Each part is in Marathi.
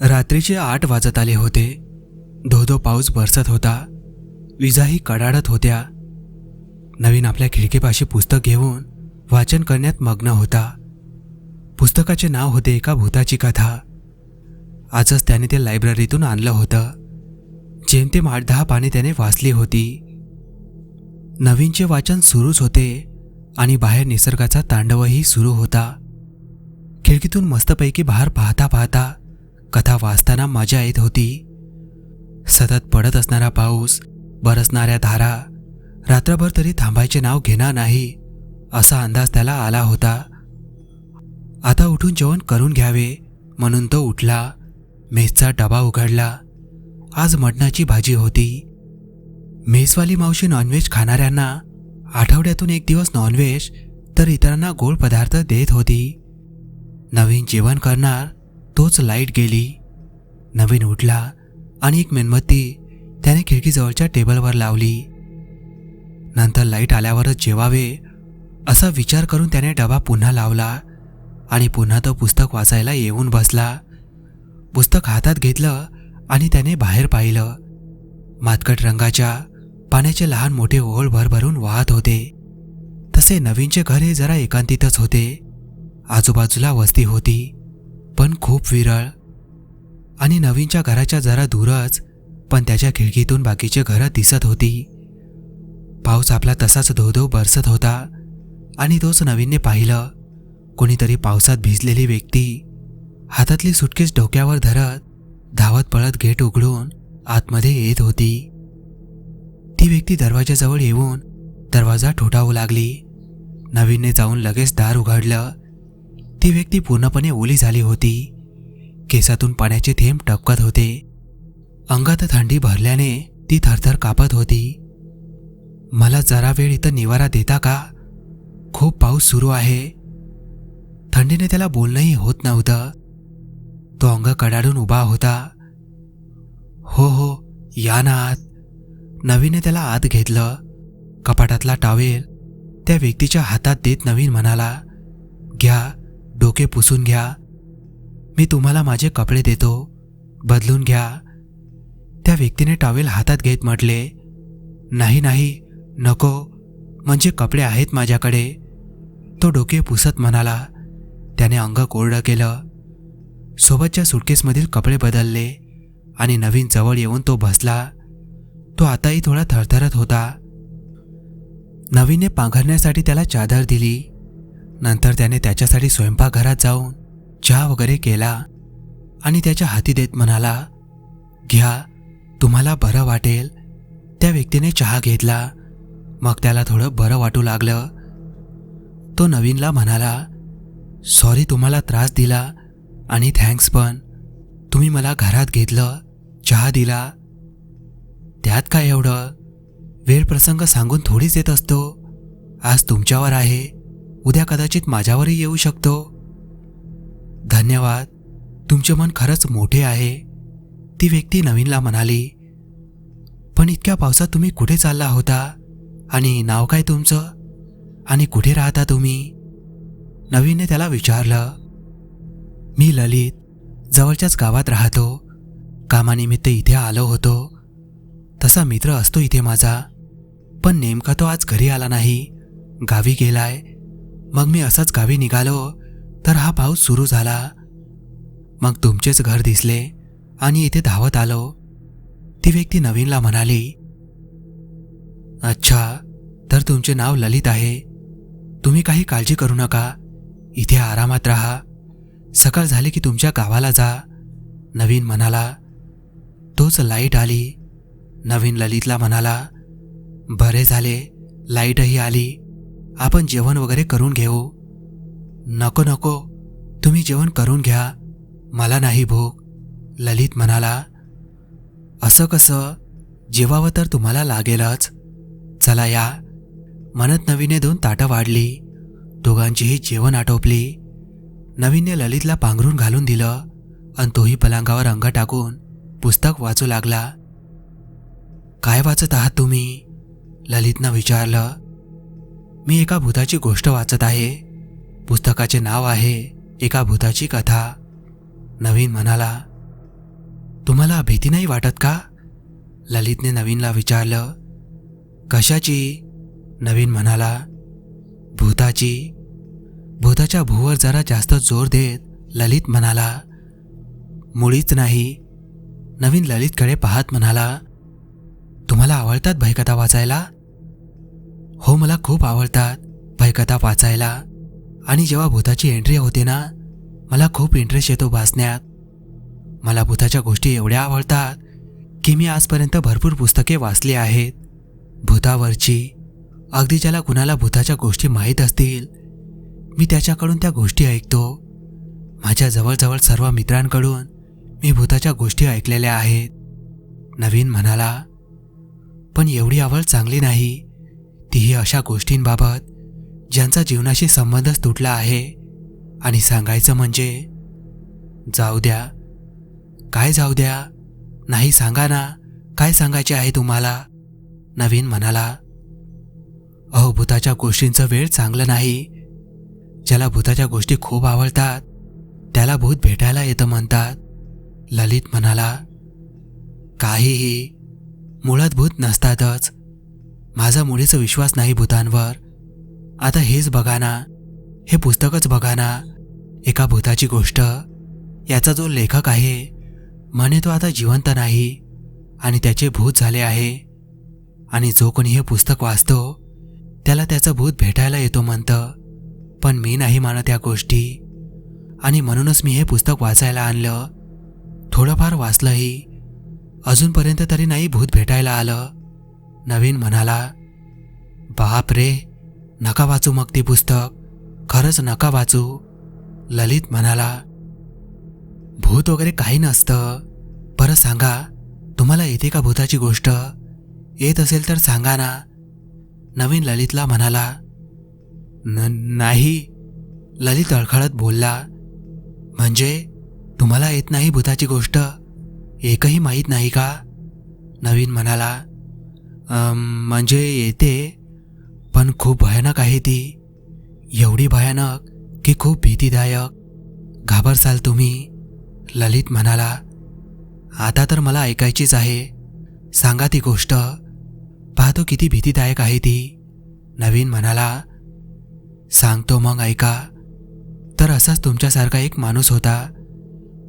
रात्रीचे आठ वाजत आले होते. धोधो पाऊस बरसत होता. विजाही कडाडत होत्या. नवीन आपल्या खिडकीपाशी पुस्तक घेऊन वाचन करण्यात मग्न होता. पुस्तकाचे नाव होते एका भूताची कथा. आजच त्याने ते लायब्ररीतून आणलं होतं. जेमतेम आठ दहा पाने त्याने वाचली होती. नवीनचे वाचन सुरूच होते आणि बाहेर निसर्गाचा तांडवही सुरू होता. खिडकीतून मस्तपैकी बाहेर पाहता पाहता कथा वाचताना मजा येत होती. सतत पडत असणारा पाऊस बरसणाऱ्या धारा रात्रभर तरी थांबायचे नाव घेणार नाही असा अंदाज त्याला आला होता. आता उठून जेवण करून घ्यावे म्हणून तो उठला. मेसचा डबा उघडला. आज मटणाची भाजी होती. मेसवाली मावशी नॉनव्हेज खाणाऱ्यांना आठवड्यातून एक दिवस नॉनव्हेज तर इतरांना गोड पदार्थ देत होती. नवीन जेवण करणार तोच लाइट गेली. नवीन उठला आणि एक मेणबत्ती त्याने खिडकीजवळच्या टेबलवर लावली. नंतर लाइट आल्यावरच जेवावे असा विचार करून त्याने डबा पुन्हा लावला आणि पुन्हा तो पुस्तक वाचायला येऊन बसला. पुस्तक हातात घेतलं आणि त्याने बाहेर पाहिलं. मातकट रंगाच्या पाण्याचे लहान मोठे ओळ भरभरून वाहत होते. तसे नवीनचे घर हे जरा एकांतितच होते. आजूबाजूला वस्ती होती पण खूप विरळ. आणि नवीनच्या घराच्या जरा दूरच पण त्याच्या खिडकीतून बाकीचे घरं दिसत होती. पाऊस आपला तसाच धोधो बरसत होता आणि तोच नवीनने पाहिलं. कोणीतरी पावसात भिजलेली व्यक्ती हातातली सुटकेस डोक्यावर धरत धावत पळत गेट उघडून आतमध्ये येत होती. ती व्यक्ती दरवाजाजवळ येऊन दरवाजा ठोठावू लागली. नवीनने जाऊन लगेच दार उघडलं. ती व्यक्ती पूर्णपणे ओली झाली होती. केसातून पाण्याचे थेंब टपकत होते. अंगात थंडी भरल्याने ती थरथर कापत होती. मला जरा वेळ इथं निवारा देता का? खूप पाऊस सुरू आहे. थंडीने त्याला बोलणंही होत नव्हतं. तो अंग कडाडून उभा होता. हो हो या ना आत. नवीनने त्याला आत घेतलं. कपाटातला टावेल त्या व्यक्तीच्या हातात देत नवीन म्हणाला घ्या डोके पुसून घ्या. मी तुम्हाला माझे कपडे देतो. बदलून घ्या. त्या व्यक्तीने टॉवेल हातात घेत म्हटले नाही नाही नको. म्हणजे कपडे आहेत माझ्याकडे. तो डोके पुसत म्हणाला. त्याने अंग कोरडं केलं. सोबतच्या सुटकेसमधील कपडे बदलले आणि नवीन जवळ येऊन तो बसला. तो आताही थोडा थरथरत होता. नवीनने पांघरण्यासाठी त्याला चादर दिली. नंतर त्याने त्याच्यासाठी स्वयंपाकघरात जाऊन चहा वगैरे केला आणि त्याच्या हाती देत म्हणाला घ्या तुम्हाला बरं वाटेल. त्या व्यक्तीने चहा घेतला. मग त्याला थोडं बरं वाटू लागलं. तो नवीनला म्हणाला सॉरी तुम्हाला त्रास दिला. आणि थँक्स पण. तुम्ही मला घरात घेतलं चहा दिला. त्यात काय एवढं? वेळ प्रसंग सांगून थोडीच येत असतो. आज तुमच्यावर आहे. उद्या कदाचित माझ्यावरही येऊ शकतो. धन्यवाद. तुमचे मन खरंच मोठे आहे. ती व्यक्ती नवीनला म्हणाली पण इतक्या पावसात तुम्ही कुठे चालला होता? आणि नाव काय तुमचं? आणि कुठे राहता तुम्ही? नवीनने त्याला विचारलं मी ललित जवळच्याच गावात राहतो. कामानिमित्त इथे आलो होतो. तसा मित्र असतो इथे माझा. पण नेमका तो आज घरी आला नाही. गावी गेलाय. मग मी असाच गावी निघालो तर हा पाऊस सुरू झाला. मग तुमचेच घर दिसले आणि इथे धावत आलो. ती व्यक्ती नवीनला म्हणाली अच्छा तर तुमचे नाव ललित आहे. तुम्ही काही काळजी करू नका. इथे आरामात राहा. सकाळ झाली की तुमच्या गावाला जा. नवीन म्हणाला तोच लाइट आली. नवीन ललितला म्हणाला बरे झाले लाईटही आली. आपण जेवण वगैरे करून घेऊ. नको नको तुम्ही जेवण करून घ्या. मला नाही भूक. ललित म्हणाला असं कसं? जेवावं तर तुम्हाला लागेलच. चला या. म्हणत नवीने दोन ताटं वाढली. दोघांचीही जेवण आटोपली. नवीनने ललितला पांघरून घालून दिलं आणि तोही पलंगावर अंग टाकून पुस्तक वाचू लागला. काय वाचत आहात तुम्ही? ललितनं विचारलं. मी एका भूताची गोष्ट वाचत आहे. पुस्तकाचे नाव आहे एका भूताची कथा. नवीन म्हणाला. तुम्हाला भीती नाही वाटत का? ललितने नवीनला विचारलं. कशाची? नवीन म्हणाला. भूताची. भूताच्या भूवर जरा जास्त जोर देत ललित म्हणाला मुळीच नाही. नवीन ललितकडे पाहत म्हणाला तुम्हाला आवडतात भयकथा वाचायला? हो मला खूप आवडतात भयकथा वाचायला. आणि जेव्हा भूताची एंट्री होते ना मला खूप इंटरेस्ट येतो वाचण्यात. मला भूताच्या गोष्टी एवढ्या आवडतात की मी आजपर्यंत भरपूर पुस्तके वाचली आहेत. भूतावरची अगदी ज्याला कुणाला भूताच्या गोष्टी माहीत असतील मी त्याच्याकडून त्या गोष्टी ऐकतो. माझ्या जवळजवळ सर्व मित्रांकडून मी भूताच्या गोष्टी ऐकलेल्या आहेत. नवीन म्हणाला पण एवढी आवड चांगली नाही. तीही अशा गोष्टींबाबत ज्यांचा जीवनाशी संबंधच तुटला आहे. आणि सांगायचं म्हणजे जाऊ द्या. काय जाऊ द्या? नाही सांगा ना. काय सांगायचे आहे तुम्हाला? नवीन म्हणाला अहो भूताच्या गोष्टींचं वेळ चांगलं नाही. ज्याला भूताच्या गोष्टी खूप आवडतात त्याला भूत भेटायला येतं म्हणतात. ललित म्हणाला काहीही. मुळात भूत नसतातच. माझा मुळीच विश्वास नाही भूतांवर. आता हेच बघा ना. हे पुस्तकच बघा ना. एका भूताची गोष्ट. याचा जो लेखक आहे म्हणे तो आता जिवंत नाही आणि त्याचे भूत झाले आहे. आणि जो कोणी हे पुस्तक वाचतो त्याला त्याचं भूत भेटायला येतो म्हणतं. पण मी नाही मानत या गोष्टी. आणि म्हणूनच मी हे पुस्तक वाचायला आणलं. थोडंफार वाचलंही. अजूनपर्यंत तरी नाही भूत भेटायला आलं. नवीन म्हणाला बाप रे नका वाचू मग ती पुस्तक. खरंच नका वाचू. ललित म्हणाला भूत वगैरे काही नसतं. बरं सांगा तुम्हाला येते का भूताची गोष्ट? येत असेल तर सांगा ना. नवीन ललितला म्हणाला न नाही. ललित अडखळत बोलला म्हणजे तुम्हाला येत नाही भूताची गोष्ट? एकही माहीत नाही का? नवीन म्हणाला म्हणजे येते पण खूप भयानक आहे ती. एवढी भयानक की खूप भीतीदायक. घाबरसाल तुम्ही. ललित म्हणाला आता तर मला ऐकायचीच आहे. सांगा ती गोष्ट. पाहतो किती भीतीदायक आहे ती. नवीन म्हणाला सांगतो मग ऐका. तर असाच तुमच्यासारखा एक माणूस होता.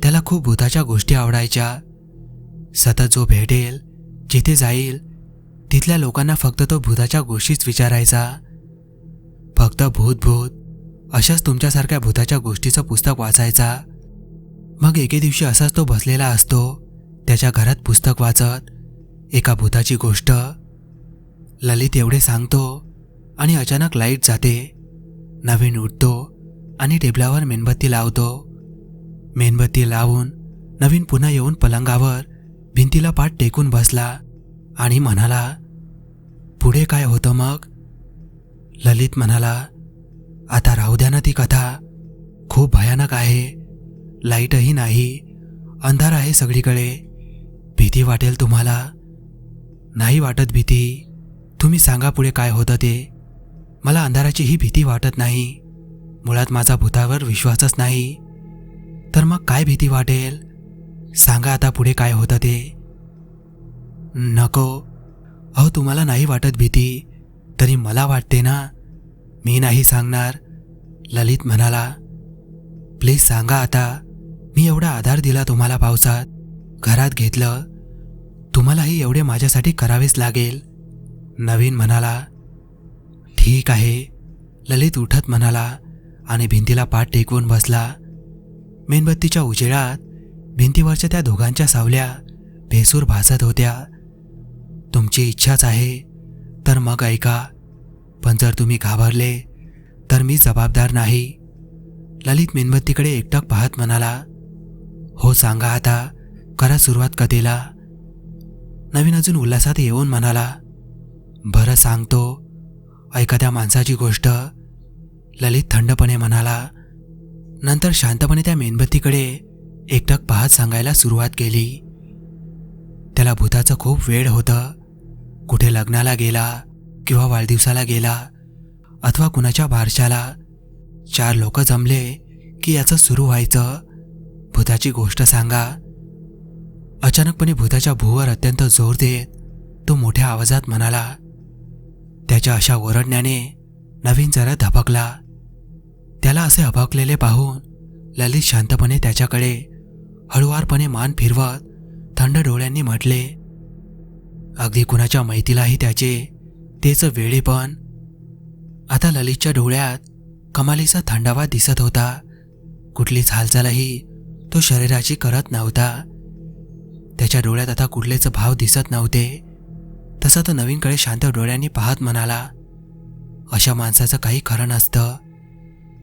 त्याला खूप भूताच्या गोष्टी आवडायच्या. सतत जो भेटेल जिथे जाईल तिथल्या लोकांना फक्त तो भूताच्या गोष्टीच विचारायचा. फक्त भूत भूत अशाच तुमच्यासारख्या भूताच्या गोष्टीचं पुस्तक वाचायचा. मग एके दिवशी असाच तो बसलेला असतो त्याच्या घरात पुस्तक वाचत एका भूताची गोष्ट. ललित एवढे सांगतो आणि अचानक लाइट जाते. नवीन उठतो आणि टेबलावर मेणबत्ती लावतो. मेणबत्ती लावून नवीन पुन्हा येऊन पलंगावर भिंतीला पाठ टेकून बसला आणि म्हणाला पुढे काय होतं मग? ललित म्हणाला आता राहू द्या ना ती कथा. खूप भयानक आहे. लाईटही नाही. अंधार आहे सगळीकडे. भीती वाटेल तुम्हाला. नाही वाटत भीती. तुम्ही सांगा पुढे काय होतं ते. मला अंधाराची ही भीती वाटत नाही. मुळात माझा भूतावर विश्वासच नाही. तर मग काय भीती वाटेल? सांगा आता पुढे काय होतं ते. नको. अहो तुम्हाला नाही वाटत भीती? तरी मला वाटते ना. मी नाही सांगणार. ललित म्हणाला. प्लीज सांगा आता. मी एवढा आधार दिला तुम्हाला पावसात. घरात घेतलं. तुम्हालाही एवढे माझ्यासाठी करावेच लागेल. नवीन म्हणाला. ठीक आहे. ललित उठत म्हणाला आणि भिंतीला पाठ टेकवून बसला. मेणबत्तीच्या उजेडात भिंतीवरच्या त्या दोघांच्या सावल्या भेसूर भासत होत्या. तुमची इच्छाच आहे तर मग ऐका. पण जर तुम्ही घाबरले तर मी जबाबदार नाही. ललित मेणबत्तीकडे एकटक पाहत म्हणाला हो सांगा आता करा सुरुवात कथेला. नवीन अजून उल्हासात येऊन म्हणाला बरं सांगतो. ऐका त्या माणसाची गोष्ट ललित थंडपणे म्हणाला नंतर शांतपणे त्या मेणबत्तीकडे एकटक पाहत सांगायला सुरुवात केली. त्याला भूताचं खूप वेळ होतं. कुठे लग्नाला गेला किंवा वाढदिवसाला गेला अथवा कुणाच्या बारशाला चार लोक जमले की याचं सुरू व्हायचं भूताची गोष्ट सांगा. अचानकपणे भूताच्या भूवर अत्यंत जोर देत तो मोठ्या आवाजात म्हणाला त्याच्या अशा ओरडण्याने नवीन जरा धबकला त्याला असे अभकलेले पाहून ललित शांतपणे त्याच्याकडे हळुवारपणे मान फिरवत थंड डोळ्यांनी म्हटले अगदी कुणाच्या मैतीलाही त्याचे तेच वेळेपण आता ललितच्या डोळ्यात कमालीचा थंडावा दिसत होता. कुठलीच हालचालही तो शरीराची करत नव्हता. त्याच्या डोळ्यात आता कुठलेच भाव दिसत नव्हते. तसा तो नवीनकडे शांत डोळ्यांनी पाहत म्हणाला अशा माणसाचं काही खरं नसतं.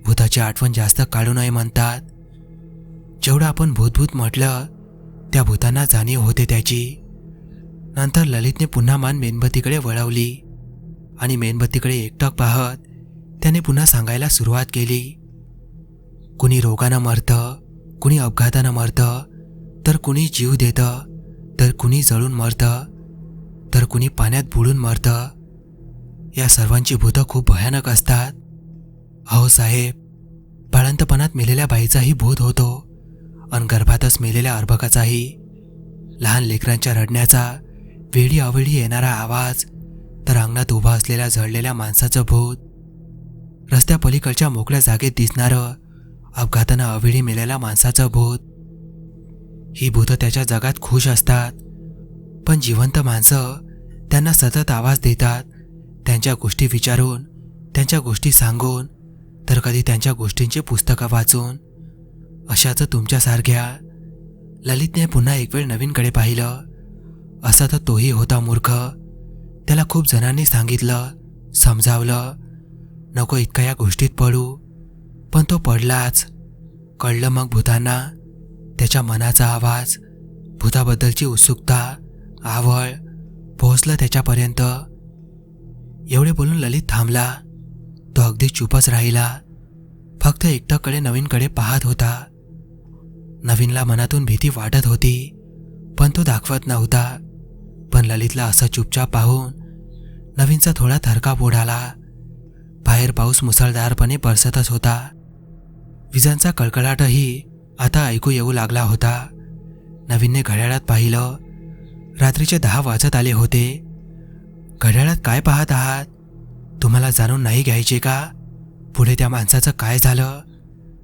भूताची आठवण जास्त काढू नये म्हणतात. जेवढं आपण भूतभूत म्हटलं त्या भूतांना जाणीव होते त्याची. नंतर ललितने पुन्हा मान मेणबत्तीकडे वळवली आणि मेणबत्तीकडे एकटक पाहत त्याने पुन्हा सांगायला सुरुवात केली. कुणी रोगानं मरतं कुणी अपघातानं मरतं तर कुणी जीव देतं तर कुणी जळून मरतं तर कुणी पाण्यात बुडून मरतं? या सर्वांची भूतं खूप भयानक असतात. अहो साहेब बाळंतपणात मेलेल्या बाईचाही भूत होतो अन गर्भातच मेलेल्या अर्भकाचाही. लहान लेकरांच्या रडण्याचा वेळी अवेळी येणारा आवाज तर अंगणात उभा असलेल्या झळलेल्या माणसाचं भूत. रस्त्यापलीकडच्या मोकळ्या जागेत दिसणारं अपघातानं अवेळी मेलेल्या माणसाचं भूत. ही भूतं त्याच्या जगात खुश असतात. पण जिवंत माणसं त्यांना सतत आवाज देतात त्यांच्या गोष्टी विचारून त्यांच्या गोष्टी सांगून तर कधी त्यांच्या गोष्टींची पुस्तकं वाचून. अशाच तुमच्यासारख्या ललितने पुन्हा एक वेळ नवीनकडे पाहिलं. असा तर तोही होता मूर्ख. त्याला खूप जणांनी सांगितलं समजावलं नको इतका या गोष्टीत पडू. पण तो पडलाच. कळलं मग भूतांना त्याच्या मनाचा आवाज भूताबद्दलची उत्सुकता आवळ पोहोचलं त्याच्यापर्यंत. एवढे बोलून ललित थांबला. तो अगदी चुपच राहिला. फक्त एकटाकडे नवीनकडे पाहत होता. नवीनला मनातून भीती वाटत होती पण तो दाखवत नव्हता. पण ललितला असं चुपचाप पाहून नवीनचा थोडा थरकाप उडाला बाहेर पाऊस मुसळधारपणे बरसतच होता. विजांचा कडकडाटही आता ऐकू येऊ लागला होता. नवीनने घड्याळात पाहिलं. रात्रीचे दहा वाजत आले होते. घड्याळात काय पाहत आहात? तुम्हाला जाणून नाही घ्यायचे का? पुढे त्या माणसाचं काय झालं?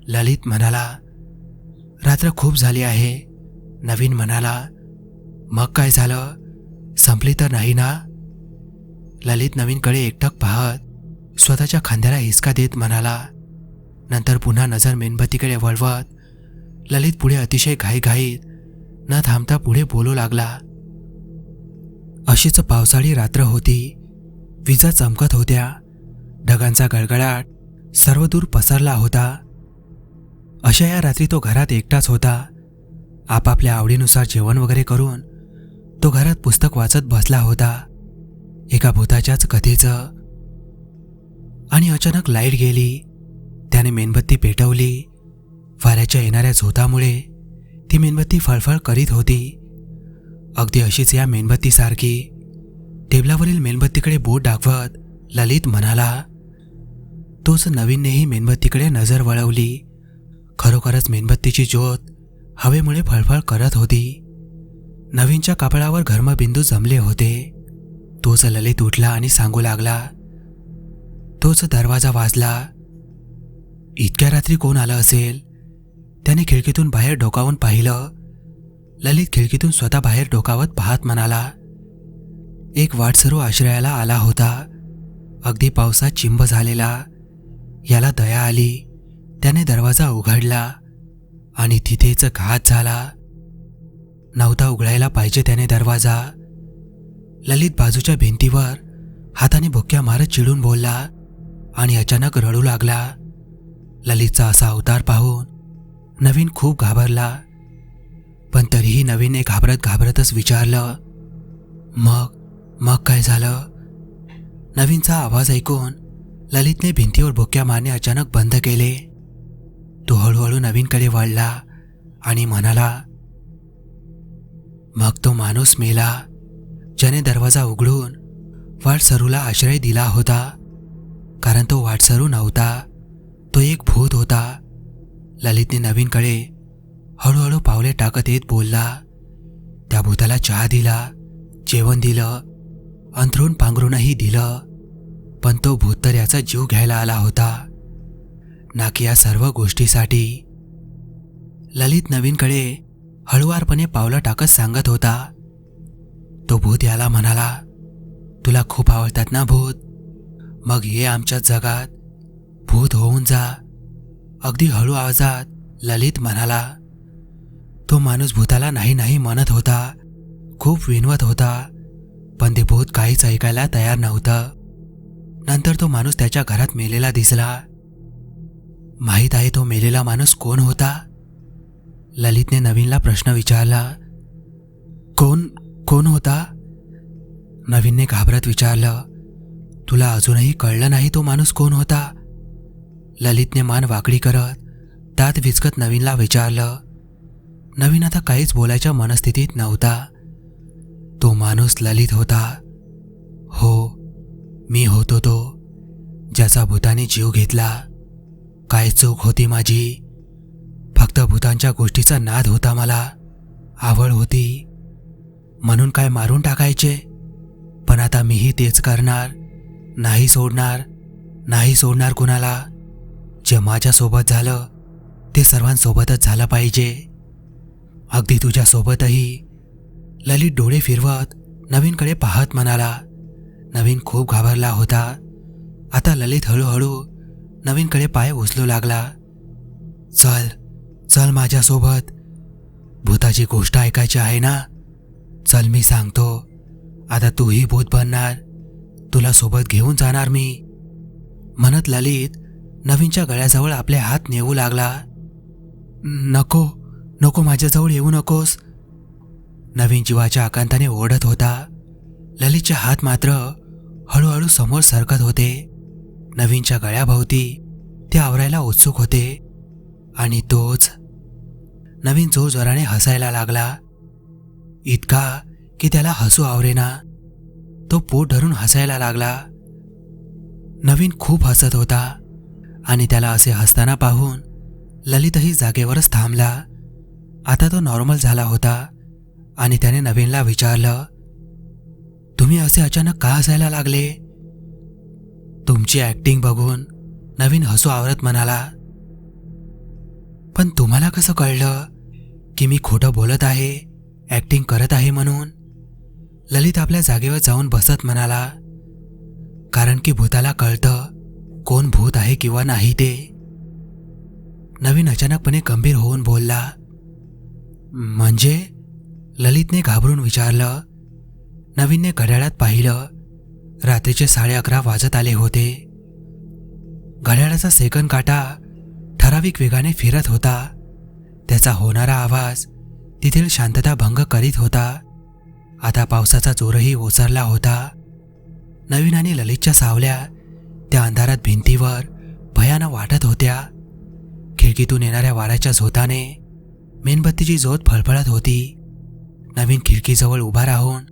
ललित म्हणाला रात्र खूप झाली आहे. नवीन म्हणाला मग काय झालं? संपली तर नाही ना? ललित नवीनकडे एकटक पाहत स्वतःच्या खांद्याला हिसका देत म्हणाला नंतर पुन्हा नजर मेणबत्तीकडे वळवत ललित पुढे अतिशय घाईघाईत न थांबता पुढे बोलू लागला. अशीच पावसाळी रात्र होती. विजा चमकत होत्या. ढगांचा गळगळाट सर्व दूर पसरला होता. अशा या रात्री तो घरात एकटाच होता. आपापल्या आवडीनुसार जेवण वगैरे करून तो घरात पुस्तक वाचत बसला होता. एका भूताच्याच कथेचं. आणि अचानक लाइट गेली. त्याने मेणबत्ती पेटवली. वाऱ्याच्या येणाऱ्या झोतामुळे ती मेणबत्ती फळफळ करीत होती. अगदी अशीच या मेणबत्तीसारखी टेबलावरील मेणबत्तीकडे बोट दाखवत ललित म्हणाला तोच नवीननेही मेणबत्तीकडे नजर वळवली. खरोखरच मेणबत्तीची ज्योत हवेमुळे फळफळ करत होती. नवीनच्या कापडावर घर्मबिंदू जमले होते. तोच ललित उठला आणि सांगू लागला तोच दरवाजा वाजला. इतक्या रात्री कोण आलं असेल? त्याने खिडकीतून बाहेर डोकावून पाहिलं. ललित खिडकीतून स्वतः बाहेर डोकावत पाहत म्हणाला एक वाटसरू आश्रयाला आला होता. अगदी पावसात चिंब झालेला. याला दया आली. त्याने दरवाजा उघडला आणि तिथेच घात झाला. नव्हता उघडायला पाहिजे त्याने दरवाजा. ललित बाजूच्या भिंतीवर हाताने भुक्या मारत चिडून बोलला आणि अचानक रडू लागला. ललितचा असा अवतार पाहून नवीन खूप घाबरला. पण तरीही नवीनने घाबरत घाबरतच विचारलं मग मग काय झालं? नवीनचा आवाज ऐकून ललितने भिंतीवर भुक्या मारणे अचानक बंद केले. तो हळूहळू नवीनकडे वळला आणि म्हणाला मग तो माणूस मेला ज्याने दरवाजा उघडून वाटसरूला आश्रय दिला होता. कारण तो वाटसरू नव्हता तो एक भूत होता. ललितने नवीनकडे हळूहळू पावले टाकत येत बोलला. त्या भूताला चहा दिला जेवण दिलं अंथरूण पांघरूनही दिलं. पण तो भूत तर याचा जीव घ्यायला आला होता. ना की या सर्व गोष्टीसाठी. ललित नवीनकडे हळुवारपणे पावलं टाकत सांगत होता. तो भूत याला म्हणाला तुला खूप आवडतात ना भूत? मग ये आमच्या जगात. भूत होऊन जा. अगदी हळू आवाजात ललित म्हणाला तो माणूस भूताला नाही नाही म्हणत होता. खूप विनवत होता. पण ते भूत काहीच ऐकायला तयार नव्हतं. नंतर तो माणूस त्याच्या घरात मेलेला दिसला. माहीत आहे तो मेलेला माणूस कोण होता? ललितने नवीनला प्रश्न विचारला. कोण कोण होता? नवीनने घाबरत विचारलं. तुला अजूनही कळलं नाही तो माणूस कोण होता? ललितने मान वाकडी करत दात विचकत नवीनला विचारलं. नवीन आता काहीच बोलायच्या मनस्थितीत नव्हता. तो माणूस ललित होता. हो मी होतो तो ज्याचा भूताने जीव घेतला. काय चूक होती माझी? फक्त भूतांच्या गोष्टीचा नाद होता मला. आवड होती. म्हणून काय मारून टाकायचे? पण आता मीही तेच करणार. नाही सोडणार. नाही सोडणार कुणाला? जे माझ्यासोबत झालं ते सर्वांसोबतच झालं पाहिजे. अगदी तुझ्यासोबतही. ललित डोळे फिरवत नवीनकडे पाहत म्हणाला नवीन खूप घाबरला होता. आता ललित हळूहळू नवीनकडे पाय उचलू लागला. चल चल माझ्यासोबत. भूताची गोष्ट ऐकायची आहे ना? चल मी सांगतो. आता तूही भूत बनणार. तुला सोबत घेऊन जाणार मी. म्हणत ललित नवीनच्या गळ्याजवळ आपले हात नेऊ लागला. नको. नको माझ्याजवळ येऊ नकोस. नवीन जीवाच्या आकांताने ओढत होता. ललितचे हात मात्र हळूहळू समोर सरकत होते. नवीनच्या गळ्याभोवती ते आवरायला उत्सुक होते. आणि तोच नवीन जोरजोराने हसायला लागला. इतका की त्याला हसू आवरेना. तो पोट धरून हसायला लागला. नवीन खूप हसत होता. आणि त्याला असे हसताना पाहून ललितही जागेवरच थांबला. आता तो नॉर्मल झाला होता आणि त्याने नवीनला विचारलं तुम्ही असे अचानक का हसायला लागले? तुमची ॲक्टिंग बघून नवीन हसू आवरत म्हणाला पण तुम्हाला कसं कळलं की मी खोटं बोलत आहे ॲक्टिंग करत आहे म्हणून? ललित आपल्या जागेवर जाऊन बसत म्हणाला कारण की भूताला कळतं कोण भूत आहे किंवा नाही ते. नवीन अचानकपणे गंभीर होऊन बोलला म्हणजे ललितने घाबरून विचारलं नवीनने घड्याळात पाहिलं रात्रीचे साडे अकरा वाजत आले होते. घड्याळाचा सेकंद काटा ठराविक वेगाने फिरत होता. त्याचा होणारा आवाज तेथील शांतता भंग करीत होता. आता पावसाचा जोरही ओसरला होता. नवीन आणि ललितच्या सावल्या त्या अंधारात भिंतीवर भयानं वाटत होत्या. खिडकीतून येणाऱ्या वाऱ्याच्या झोताने मेणबत्तीची जोत फळफळत होती. नवीन खिडकीजवळ उभा राहून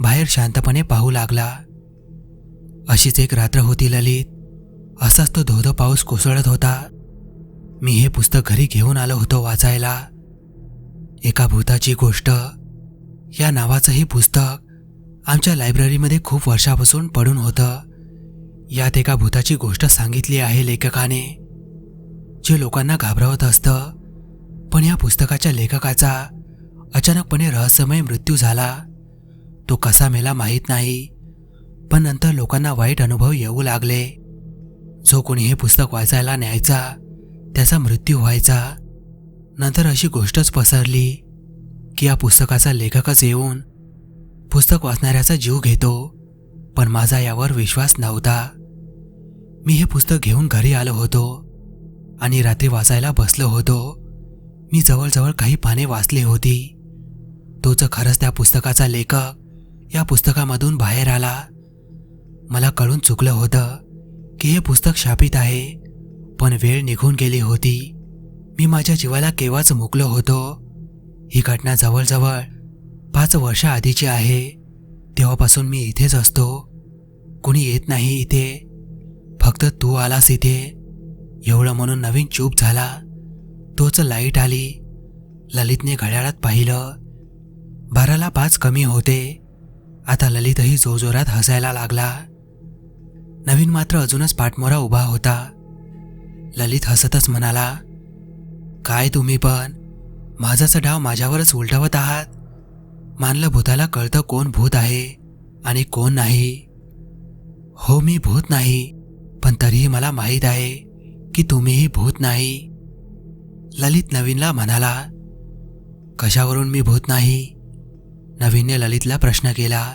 बाहेर शांतपणे पाहू लागला. अशीच एक रात्र होती ललित. असाच तो धोधो पाऊस कोसळत होता. मी हे पुस्तक घरी घेऊन आलो होतो वाचायला. एका भूताची गोष्ट. या नावाचं हे पुस्तक आमच्या लायब्ररीमध्ये खूप वर्षापासून पडून होतं. यात एका भूताची गोष्ट सांगितली आहे लेखकाने. जे लोकांना घाबरवत असतं पण या पुस्तकाच्या लेखकाचा अचानकपणे रहस्यमय मृत्यू झाला. तो कसा मेला माहीत नाही पण नंतर लोकांना वाईट अनुभव येऊ लागले. जो कोणी हे पुस्तक वाचायला न्यायचा त्याचा मृत्यू व्हायचा. नंतर अशी गोष्टच पसरली की या पुस्तकाचा लेखकच येऊन पुस्तक वाचणाऱ्याचा जीव घेतो पण माझा यावर विश्वास नव्हता. मी हे पुस्तक घेऊन घरी आलो होतो आणि रात्री वाचायला बसलो होतो. मी जवळजवळ काही पाने वाचली होती. तोच खरंच त्या पुस्तकाचा लेखक. या पुस्तकामधून बाहेर आला. मला कळून चुकलं होतं की हे पुस्तक शापित आहे पण वेळ निघून गेली होती. मी माझ्या जीवाला केव्हाच मुकलो होतो? ही घटना जवळजवळ पाच वर्षाआधीची आहे. तेव्हापासून मी इथेच असतो. कुणी येत नाही इथे. फक्त तू आलास इथे. एवढं म्हणून नवीन चूप झाला. तोच लाइट आली. ललितने घड्याळात पाहिलं. बाराला पाच कमी होते. आता ललितही जोरजोरात हसायला लागला. नवीन मात्र अजूनच पाठमोरा उभा होता. ललित हसतच म्हणाला काय तुम्ही पण? माझाच डाव माझ्यावरच उलटवत आहात. मानलं भूताला कळतं कोण भूत आहे आणि कोण नाही. हो मी भूत नाही. पण तरीही मला माहीत आहे की तुम्हीही भूत नाही. ललित नवीनला म्हणाला कशावरून मी भूत नाही? नवीनने ललितला प्रश्न केला.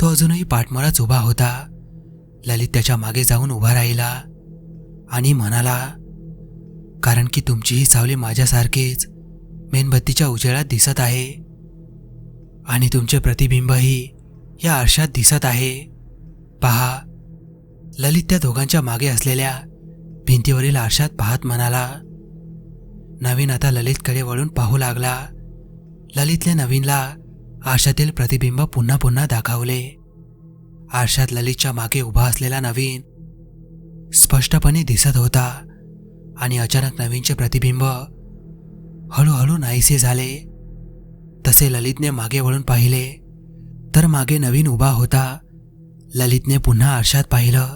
तो अजूनही पाठमोराच उभा होता. ललित त्याच्यामागे जाऊन उभा राहिला आणि म्हणाला कारण की तुमची ही सावली माझ्यासारखीच मेणबत्तीच्या उजेडात दिसत आहे आणि तुमचे प्रतिबिंबही या आरशात दिसत आहे. पहा ललित त्या दोघांच्या मागे असलेल्या भिंतीवरील आरशात पाहत म्हणाला नवीन आता ललितकडे वळून पाहू लागला. ललितने नवीनला आरशातील प्रतिबिंब पुन्हा पुन्हा दाखवले. आरशात ललितच्या मागे उभा असलेला नवीन स्पष्टपणे दिसत होता आणि अचानक नवीनचे प्रतिबिंब हळूहळू नाहीसे झाले. तसे ललितने मागे वळून पाहिले तर मागे नवीन उभा होता. ललितने पुन्हा आरशात पाहिलं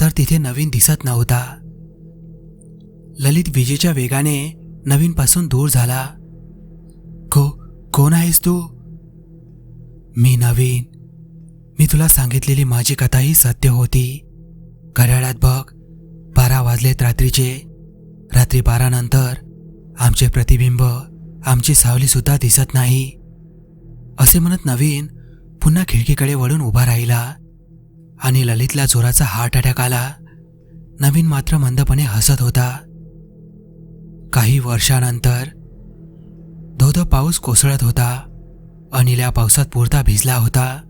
तर तिथे नवीन दिसत नव्हता. ललित विजेच्या वेगाने नवीनपासून दूर झाला. को कोण आहेस तू? मी नवीन. मी तुला सांगितलेली माझी कथा ही सत्य होती. घड्याळात बघ बारा वाजलेत रात्रीचे. रात्री बारा नंतर आमचे प्रतिबिंब आमची सावली सुद्धा दिसत नाही. असे म्हणत नवीन पुन्हा खिडकीकडे वळून उभा राहिला आणि ललितला जोराचा हार्ट अटॅक आला. नवीन मात्र मंदपणे हसत होता. काही वर्षानंतर धोधो पाऊस कोसळत होता अनिल या पावसात पुरता भिजला होता.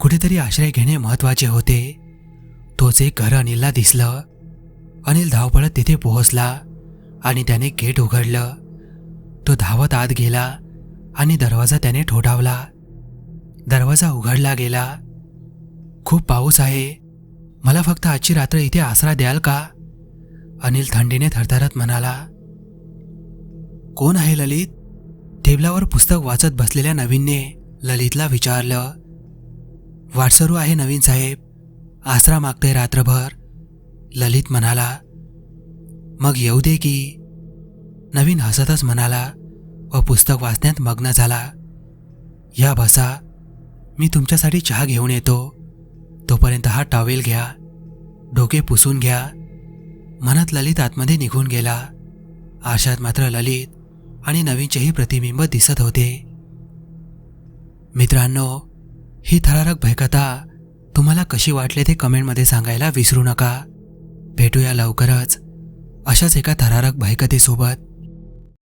कुठेतरी आश्रय घेणे महत्त्वाचे होते. तोच एक घर अनिलला दिसलं. अनिल धावपळत तिथे पोहोचला आणि त्याने गेट उघडलं. तो धावत आत गेला आणि दरवाजा त्याने ठोठावला. दरवाजा उघडला गेला. खूप पाऊस आहे. मला फक्त आजची रात्र इथे आसरा द्याल का? अनिल थंडीने थरथरत म्हणाला. कोण आहे ललित? टेबलावर पुस्तक वाचत बसलेल्या नवीनने ललितला विचारलं वाटसरू आहे नवीन साहेब आसरा मागते रात्रभर. ललित म्हणाला मग येऊ दे की. नवीन हसतच म्हणाला व पुस्तक वाचण्यात मग्न झाला. या बसा मी तुमच्यासाठी चहा घेऊन येतो. तोपर्यंत हा टॉवेल घ्या डोके पुसून घ्या. मनात ललित आतमध्ये निघून गेला. आशात मात्र ललित आणि नवीनचेही प्रतिबिंब दिसत होते. मित्रांनो ही थरारक भयकथा तुम्हाला कशी वाटले ते कमेंटमध्ये सांगायला विसरू नका. भेटूया लवकरच अशाच एका थरारक भयकथेसोबत.